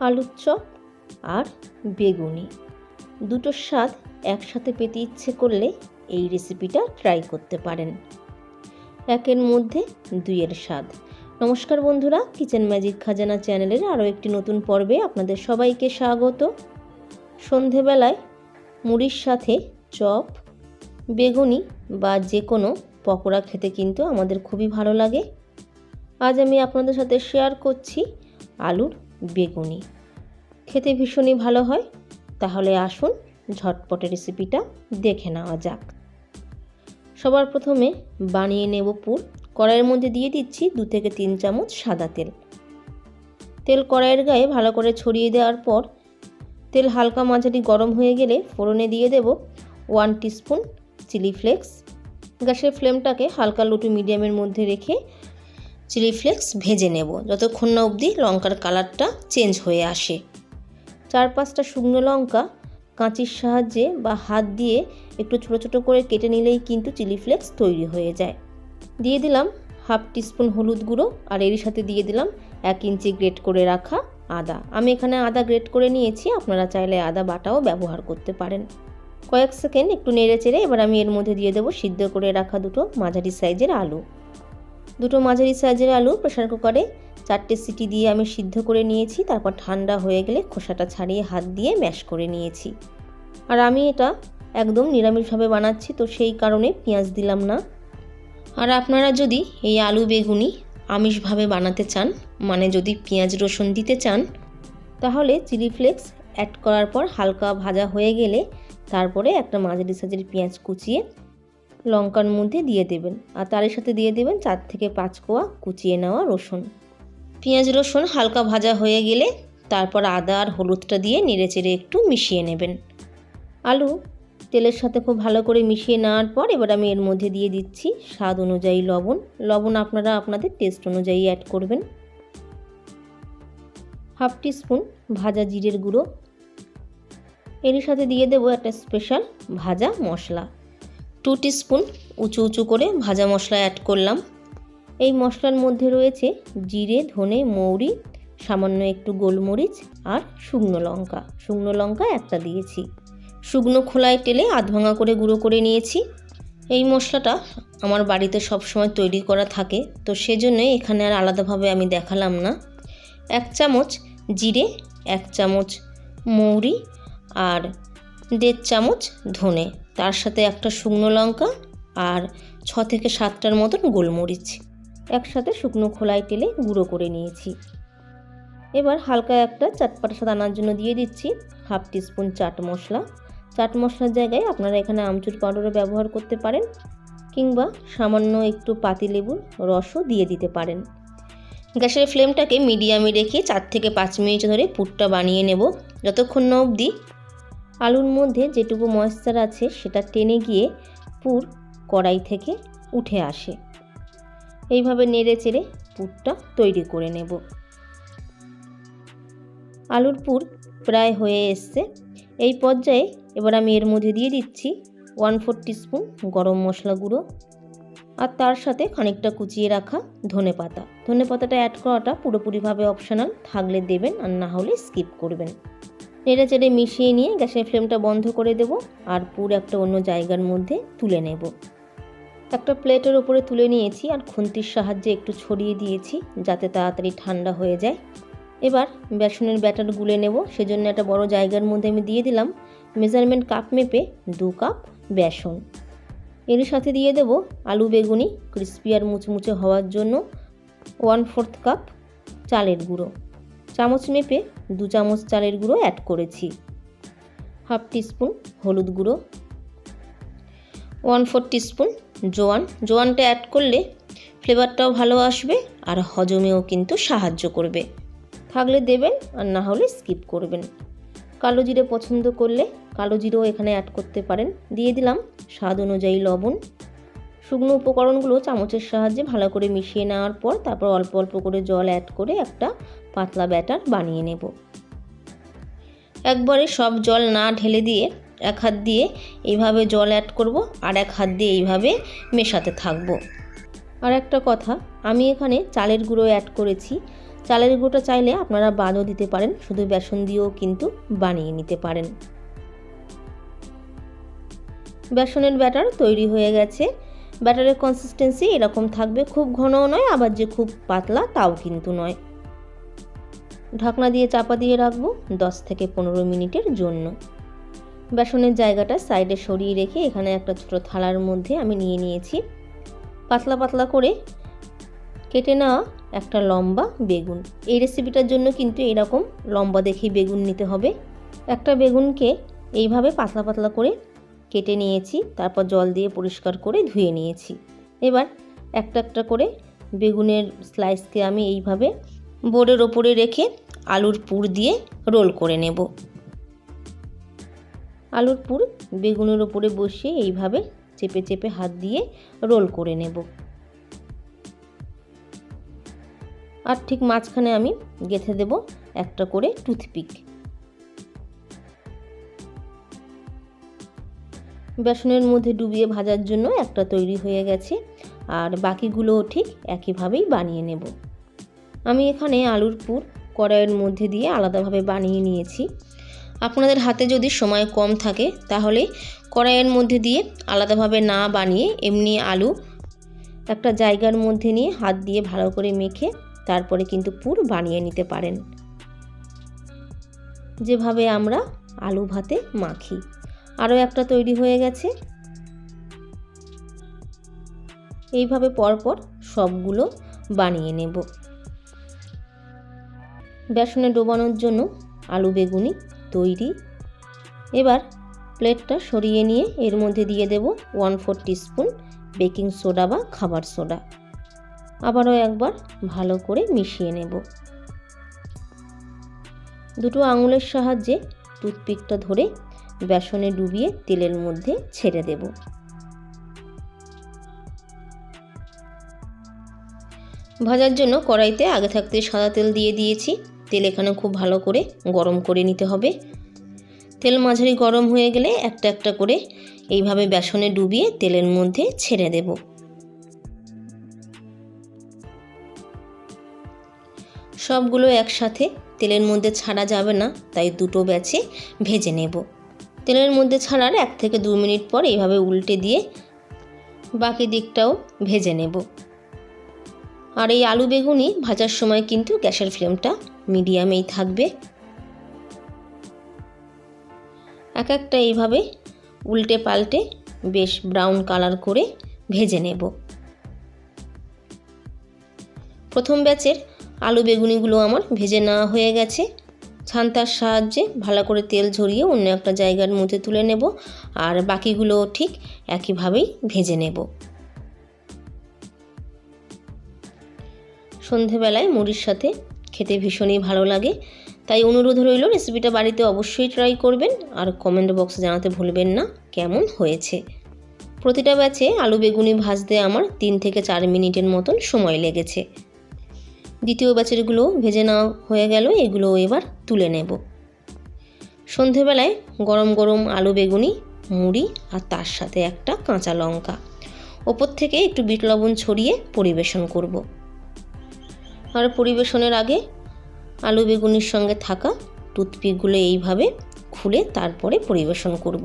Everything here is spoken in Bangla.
আলুর চপ আর বেগুনি। দুটোর স্বাদ একসাথে পেতে ইচ্ছে করলে এই রেসিপিটা ট্রাই করতে পারেন। একের মধ্যে দুইয়ের স্বাদ। নমস্কার বন্ধুরা কিচেন ম্যাজিক খাজানা চ্যানেলের আরও একটি নতুন পর্বে আপনাদের সবাইকে স্বাগত। সন্ধেবেলায় মুড়ির সাথে চপ, বেগুনি বা যে কোনো পকোড়া খেতে কিন্তু আমাদের খুবই ভালো লাগে। আজ আমি আপনাদের সাথে শেয়ার করছি আলুর বেগুনি। খেতে ভীষণই ভালো হয়, তাহলে আসুন ঝটপটে রেসিপিটা দেখে নেওয়া যাক। সবার প্রথমে বানিয়ে নেব পুর। কড়াইয়ের মধ্যে দিয়ে দিচ্ছি দু থেকে তিন চামচ সাদা তেল। তেল কড়াইয়ের গায়ে ভালো করে ছড়িয়ে দেওয়ার পর তেল হালকা মাঝারি গরম হয়ে গেলে ফোড়নে দিয়ে দেব ওয়ান টিস্পুন চিলি ফ্লেক্স। গ্যাসের ফ্লেমটাকে হালকা লুটু মিডিয়ামের মধ্যে রেখে চিলি ফ্লেক্স ভেজে নেব। যতক্ষণ না অবধি লঙ্কার কালারটা চেঞ্জ হয়ে আসে। চার পাঁচটা শুকনো লঙ্কা, কাঁচির সাহায্যে বা হাত দিয়ে একটু ছোটো ছোটো করে কেটে নিলেই কিন্তু চিলি ফ্লেক্স তৈরি হয়ে যায়। দিয়ে দিলাম হাফ টিস্পুন হলুদ গুঁড়ো আর এরই সাথে দিয়ে দিলাম এক ইঞ্চি গ্রেট করে রাখা আদা। আমি এখানে আদা গ্রেট করে নিয়েছি, আপনারা চাইলে আদা বাটাও ব্যবহার করতে পারেন। কয়েক সেকেন্ড একটু নেড়ে চেড়ে এবার আমি এর মধ্যে দিয়ে দেবো সিদ্ধ করে রাখা দুটো মাঝারি সাইজের আলু। দুটো মাঝারি সাইজের আলু প্রেশার কুকারে, চারটে সিটি দিয়ে আমি সিদ্ধ করে নিয়েছি, তারপর ঠান্ডা হয়ে গেলে খোসাটা ছাড়িয়ে হাত দিয়ে ম্যাশ করে নিয়েছি। আর আমি এটা একদম নিরামিষভাবে বানাচ্ছি, তো সেই কারণে পেঁয়াজ দিলাম না। আর আপনারা যদি এই আলু বেগুনি আমিষভাবে বানাতে চান মানে যদি পেঁয়াজ রসুন দিতে চান, তাহলে চিলি ফ্লেক্স অ্যাড করার পর হালকা ভাজা হয়ে গেলে তারপরে একটা মাঝারি সাইজের পেঁয়াজ কুচিয়ে লঙ্কার মধ্যে দিয়ে দেবেন আর তার সাথে দিয়ে দেবেন চার থেকে পাঁচ কোয়া কুচিয়ে নেওয়া রসুন। পেঁয়াজ রসুন হালকা ভাজা হয়ে গেলে তারপর আদা আর হলুদটা দিয়ে নেড়ে চেড়ে একটু মিশিয়ে নেবেন। আলু তেলের সাথে খুব ভালো করে মিশিয়ে নেওয়ার পর এবার আমি এর মধ্যে দিয়ে দিচ্ছি স্বাদ অনুযায়ী লবণ। লবণ আপনারা আপনাদের টেস্ট অনুযায়ী অ্যাড করবেন। হাফ টিস্পুন ভাজা জিরের গুঁড়ো। এর সাথে দিয়ে দেবো একটা স্পেশাল ভাজা মশলা। টু টিস্পুন উঁচু উঁচু করে ভাজা মশলা অ্যাড করলাম। এই মশলার মধ্যে রয়েছে জিরে, ধনে, মৌরি, সামান্য একটু গোলমরিচ আর শুকনো লঙ্কা। শুকনো লঙ্কা একটা দিয়েছি। শুকনো খোলায় তেলে আধ ভাঙা করে গুঁড়ো করে নিয়েছি। এই মশলাটা আমার বাড়িতে সব সময় তৈরি করা থাকে, তো সেজন্য এখানে আর আলাদাভাবে আমি দেখালাম না। এক চামচ জিরে, এক চামচ মৌরি আর দেড় চামচ ধনে, তার সাথে একটা শুকনো লঙ্কা আর ছ থেকে সাতটার মতন গোলমরিচ। একসাথে শুকনো খোলায় তেলে গুঁড়ো করে নিয়েছি। এবার হালকা একটা চাটপাটা স্বাদ আনার জন্য দিয়ে দিচ্ছি হাফ টিস্পুন চাট মশলা। চাট মশলার জায়গায় আপনারা এখানে আমচুর পাউডারও ব্যবহার করতে পারেন কিংবা সামান্য একটু পাতিলেবুর রসও দিয়ে দিতে পারেন। গ্যাসের ফ্লেমটাকে মিডিয়ামে রেখে চার থেকে পাঁচ মিনিট ধরে পুরটা বানিয়ে নেব। যতক্ষণ না অবধি আলুর মধ্যে যেটুকু ময়েশ্চার আছে সেটা টেনে গিয়ে পুর কড়াই থেকে উঠে আসে। এইভাবে নেড়ে চেড়ে পুরটা তৈরি করে নেব। আলুর পুর প্রায় হয়ে এসছে। এই পর্যায়ে এবার আমি এর মধ্যে দিয়ে দিচ্ছি ওয়ান ফোর টিস্পুন গরম মশলা গুঁড়ো আর তার সাথে খানিকটা কুচিয়ে রাখা ধনে পাতা। ধনে পাতাটা অ্যাড করাটা পুরোপুরিভাবে অপশনাল থাকলে দেবেন আর না হলে স্কিপ করবেন। নেড়ে চেড়ে মিশিয়ে নিয়ে গ্যাসের ফ্লেমটা বন্ধ করে দেব আর পুর একটা অন্য জায়গার মধ্যে তুলে নেব। একটা প্লেটের ওপরে তুলে নিয়েছি আর খুন্তির সাহায্যে একটু ছড়িয়ে দিয়েছি যাতে তাড়াতাড়ি ঠান্ডা হয়ে যায়। এবার বেসনের ব্যাটার গুলে নেব, সেজন্য একটা বড় জায়গার মধ্যে আমি দিয়ে দিলাম মেজারমেন্ট কাপ মেপে দু কাপ বেসন। এর সাথে দিয়ে দেব আলু বেগুনি, ক্রিস্পি আর মুচমুচে হওয়ার জন্য ওয়ান ফোর্থ কাপ চালের গুঁড়ো। চামচ মেপে দু চামচ চালের গুঁড়ো অ্যাড করেছি। হাফ টিস্পুন হলুদ গুঁড়ো। ওয়ান ফোর টিস্পুন জোয়ান। জোয়ানটা অ্যাড করলে ফ্লেভারটাও ভালো আসবে আর হজমেও কিন্তু সাহায্য করবে। থাকলে দেবেন আর না হলে স্কিপ করবেন। কালো জিরে পছন্দ করলে কালো জিরেও এখানে অ্যাড করতে পারেন। দিয়ে দিলাম স্বাদ অনুযায়ী লবণ। শুকনো উপকরণগুলো চামচের সাহায্যে ভালো করে মিশিয়ে নেওয়ার পর তারপর অল্প অল্প করে জল অ্যাড করে একটা পাতলা ব্যাটার বানিয়ে নেব। একবারে সব জল না ঢেলে দিয়ে এক হাত দিয়ে এইভাবে জল অ্যাড করব আর এক হাত দিয়ে এইভাবে মেশাতে থাকব। আর একটা কথা, আমি এখানে চালের গুঁড়ো অ্যাড করেছি। চালের গুঁড়োটা চাইলে আপনারা বাদও দিতে পারেন, শুধু বেসন দিয়েও কিন্তু বানিয়ে নিতে পারেন। বেসনের ব্যাটার তৈরি হয়ে গেছে। ব্যাটারের কনসিস্টেন্সি এরকম থাকবে, খুব ঘনও নয়, আবার যে খুব পাতলা তাও কিন্তু নয়। ঢাকনা দিয়ে চাপা দিয়ে রাখব দশ থেকে পনেরো মিনিটের জন্য। বেসনের জায়গাটা সাইডে সরিয়ে রেখে এখানে একটা ছোটো থালার মধ্যে আমি নিয়ে নিয়েছি। পাতলা পাতলা করে কেটে নেওয়া একটা লম্বা বেগুন। এই রেসিপিটার জন্য কিন্তু এরকম লম্বা দেখেই বেগুন নিতে হবে। একটা বেগুনকে এইভাবে পাতলা পাতলা করে কেটে নিয়েছি, তারপর জল দিয়ে পরিষ্কার করে ধুয়ে নিয়েছি। এবার একটা একটা করে বেগুনের স্লাইসকে আমি এইভাবে বোর্ডের ওপরে রেখে আলুর পুর দিয়ে রোল করে নেব। আলুর পুর বেগুনের ওপরে বসিয়ে এইভাবে চেপে চেপে হাত দিয়ে রোল করে নেব। আর ঠিক মাঝখানে আমি গেঁথে দেব একটা করে টুথপিক। বেসনের মধ্যে ডুবিয়ে ভাজার জন্য একটা তৈরি হয়ে গেছে। আর বাকিগুলোও ঠিক একইভাবেই বানিয়ে নেব। আমি এখানে আলুর পুর কড়াইয়ের মধ্যে দিয়ে আলাদাভাবে বানিয়ে নিয়েছি। আপনাদের হাতে যদি সময় কম থাকে, তাহলে কড়াইয়ের মধ্যে দিয়ে আলাদাভাবে না বানিয়ে এমনি আলু একটা জায়গার মধ্যে নিয়ে হাত দিয়ে ভালো করে মেখে তারপরে কিন্তু পুর বানিয়ে নিতে পারেন। যেভাবে আমরা আলু ভাতে মাখি। আরও একটা তৈরি হয়ে গেছে। এইভাবে পরপর সবগুলো বানিয়ে নেব। বেসনে ডোবানোর জন্য আলু বেগুনি তৈরি। এবার প্লেটটা সরিয়ে নিয়ে এর মধ্যে দিয়ে দেব one four teaspoon baking soda বা খাবার সোডা। আবারও একবার ভালো করে মিশিয়ে নেব। দুটো আঙুলের সাহায্যে টুথপিকটা ধরে বেসনে ডুবিয়ে তেলের মধ্যে ছেড়ে দেব। ভাজার জন্য কড়াইতে আগে থাকতে সাদা তেল দিয়ে দিয়েছি। তেল এখানে খুব ভালো করে গরম করে নিতে হবে। তেল মাঝারি গরম হয়ে গেলে একটা একটা করে এইভাবে বেসনে ডুবিয়ে তেলের মধ্যে ছেড়ে দেব। সবগুলো একসাথে তেলের মধ্যে ছাড়া যাবে না, তাই দুটো ব্যাচে ভেজে নেব। তেলের মধ্যে ছাড়ার এক থেকে দু মিনিট পর এইভাবে উল্টে দিয়ে বাকি দিকটাও ভেজে নেব। আর এই আলু বেগুনি ভাজার সময় কিন্তু গ্যাসের ফ্লেমটা মিডিয়ামেই থাকবে। এক একটা এইভাবে উল্টে পাল্টে বেশ ব্রাউন কালার করে ভেজে নেব। প্রথম ব্যাচের আলু বেগুনিগুলো আমার ভেজে নেওয়া হয়ে গেছে। ছান্তার সাহায্যে ভালো করে তেল ঝরিয়ে অন্য একটা জায়গার মধ্যে তুলে নেব। আর বাকিগুলো ঠিক একইভাবেই ভেজে নেব। সন্ধেবেলায় মুড়ির সাথে খেতে ভীষণই ভালো লাগে। তাই অনুরোধ রইল, রেসিপিটা বাড়িতে অবশ্যই ট্রাই করবেন। আর কমেন্ট বক্সে জানাতে ভুলবেন না, কেমন হয়েছে। প্রতিটা ব্যাচে আলু বেগুনি ভাজতে আমার তিন থেকে চার মিনিটের মতন সময় লেগেছে। দ্বিতীয় ব্যাচেরগুলো ভেজে নেওয়া হয়ে গেল, এগুলো এবার তুলে নেব। সন্ধেবেলায় গরম গরম আলু বেগুনি, মুড়ি আর তার সাথে একটা কাঁচা লঙ্কা। ওপর থেকে একটু বিট লবণ ছড়িয়ে পরিবেশন করব। আর পরিবেশনের আগে আলু বেগুনির সঙ্গে থাকা টুথপিকগুলো এইভাবে খুলে তারপরে পরিবেশন করব।